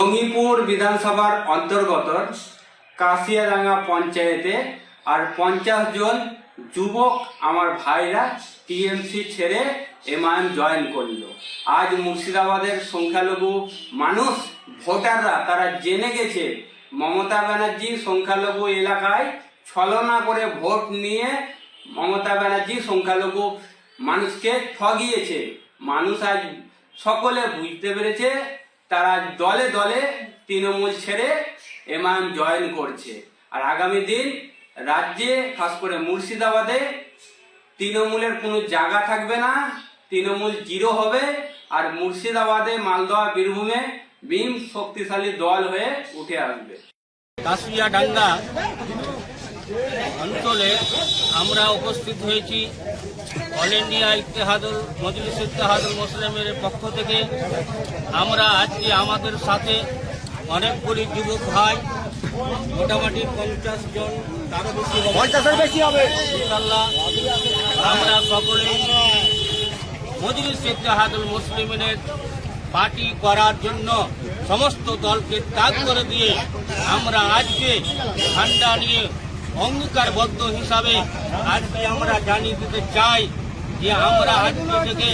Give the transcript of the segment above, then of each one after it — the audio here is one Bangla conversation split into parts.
জঙ্গিপুর বিধানসভার অন্তর্গত কাশিয়াডাঙ্গা পঞ্চায়েতে আর পঞ্চাশ জন যুবক আমার ভাইরা টিএমসি ছেড়ে এমআইএম জয়েন করল। আজ মুর্শিদাবাদের সংখ্যালঘু মানুষ, ভোটাররা, তারা জেনে গেছে, মমতা ব্যানার্জি সংখ্যালঘু এলাকায় ছলনা করে ভোট নিয়ে মমতা ব্যানার্জি সংখ্যালঘু মানুষকে ঠগিয়েছে। মানুষ আজ সকলে বুঝতে পেরেছে তারা দলে দলে তৃণমূল ছেড়ে এমআইএম জয়েন করছে। আর আগামী দিন রাজ্যে, খাস করে মুর্শিদাবাদে তৃণমূলের কোনো জায়গা থাকবে না, তৃণমূল জিরো হবে, আর মুর্শিদাবাদে মালদহ, বীরভূমে বিম শক্তিশালী দল হয়ে উঠে আসবে। কাশিয়াডাঙ্গা অঞ্চলে আমরা উপস্থিত হয়েছি। অল ইন্ডিয়া ইত্তেহাদুল মজলিস ইত্তেহাদুল মুসলিমের পক্ষ থেকে। আমরা আজকে আমাদের সাথে অনেকগুলি যুবক ভাই মোটামুটি পঞ্চাশ জন তারও বেশি পঞ্চাশের বেশি হবে। ইনশাল্লাহ আমরা সকলেই মজলিস ইত্তেহাদুল মুসলিমের পার্টি করার জন্য সমস্ত দলকে ত্যাগ করে দিয়ে আমরা আজকে ঠান্ডা নিয়ে অঙ্গীকারবদ্ধ হিসাবে আজকে আমরা জানিয়ে দিতে চাই যে আমরা আজকে থেকে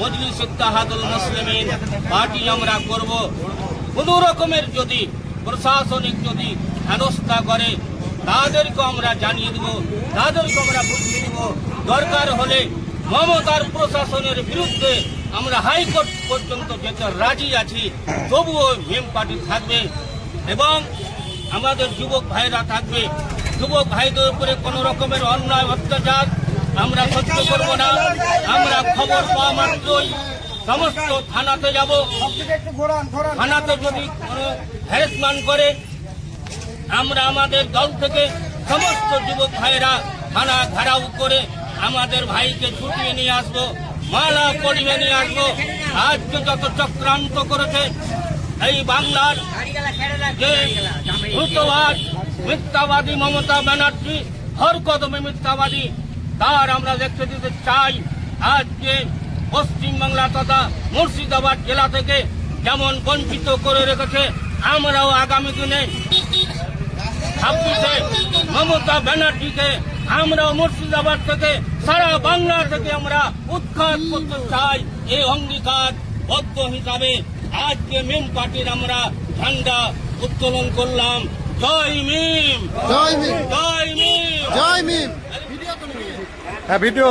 মজলিস ইত্তেহাদুল মুসলিমের পার্টি আমরা করব। কোনো রকমের যদি, প্রশাসনিক যদি হেনস্থা করে, তাদেরকে আমরা জানিয়ে দেব, তাদেরকে আমরা বুঝিয়ে দেব। দরকার হলে মমতার প্রশাসনের বিরুদ্ধে আমরা হাইকোর্ট পর্যন্ত যেতে রাজি আছি, তবুও মেম পার্টি থাকবে এবং আমাদের যুবক ভাইরা থাকবে। যুবক ভাইদের উপরে কোনো রকমের অন্যায়, অত্যাচার আমরা সহ্য করব না। আমরা খবর পাওয়া মাত্রই সমস্ত থানাতে যাব। থানাতে যদি কোনো হ্যারাসমেন্ট করে, আমরা আমাদের দল থেকে সমস্ত যুবক ভাইরা থানা ঘেরাও করে আমাদের ভাইকে ছুটিয়ে নিয়ে আসব, মালা পরিয়ে নিয়ে আসব। আজকে যত চক্রান্ত করেছে, এই বাংলার যে দ্রুতবাদ মিথ্যাবাদী মমতা ব্যানার্জি, হর কদমে মিথ্যাবাদী। তার আমরা দেখতে দিতে চাই আজকে পশ্চিমবাংলা তথা মুর্শিদাবাদ জেলা থেকে যেমন বঞ্চিত করে রেখেছে, আমরাও আগামী দিনে ছাব্বিশে মমতা ব্যানার্জিকে আমরা মুর্শিদাবাদ থেকে, সারা বাংলা থেকে আমরা উৎখাত করতে চাই। এই অঙ্গীকার বদ্ধ হিসাবে আজকে মিম পার্টির আমরা ঝান্ডা উত্তোলন করলাম। জয় মিম জয় মিম জয় মিম জয় মিম হ্যাঁ ভিডিও।